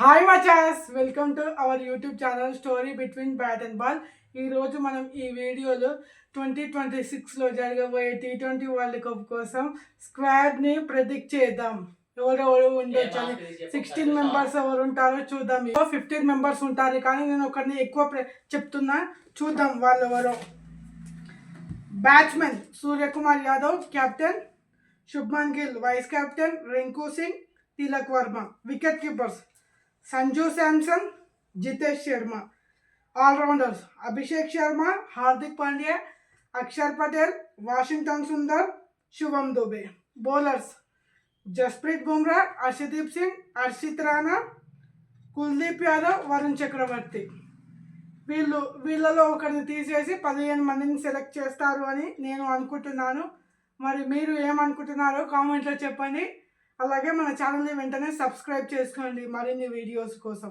Hi మచాస్ welcome to our YouTube channel story between bat and ball ఈరోజు మనం ఈ వీడియోలో ట్వంటీ ట్వంటీ సిక్స్లో జరగబోయే టీ ట్వంటీ వరల్డ్ కప్ కోసం స్క్వాడ్ని ప్రెడిక్ట్ చేద్దాం. ఎవరెవరు ఉండొచ్చు అని. సిక్స్టీన్ మెంబర్స్ ఎవరు ఉంటారో చూద్దాం. ఫిఫ్టీన్ మెంబర్స్ ఉంటారు. కానీ నేను ఒకరిని ఎక్కువ చెప్తున్నా. చూద్దాం వాళ్ళు ఎవరో batsmen Suryakumar Yadav captain Shubman Gill vice captain Rinku Singh Tilak Varma. Wicket keepers Sanju Samson Jitesh Sharma. All rounders Abhishek Sharma Hardik Pandya Axar Patel Washington Sundar Shubham Dube. Bowlers Jasprit Bumrah Harshdeep Singh Harshit Rana Kuldeep Yadav Varun Chakravarthy. వీళ్ళు వీళ్ళలో ఒకరిని తీసేసి పదిహేను మందిని select చేస్తారు అని నేను అనుకుంటున్నాను. మరి మీరు ఏమనుకుంటున్నారో కామెంట్లో చెప్పండి. అలాగే మన ఛానల్ని వెంటనే సబ్స్క్రైబ్ చేసుకోండి. మరిన్ని వీడియోస్ కోసం.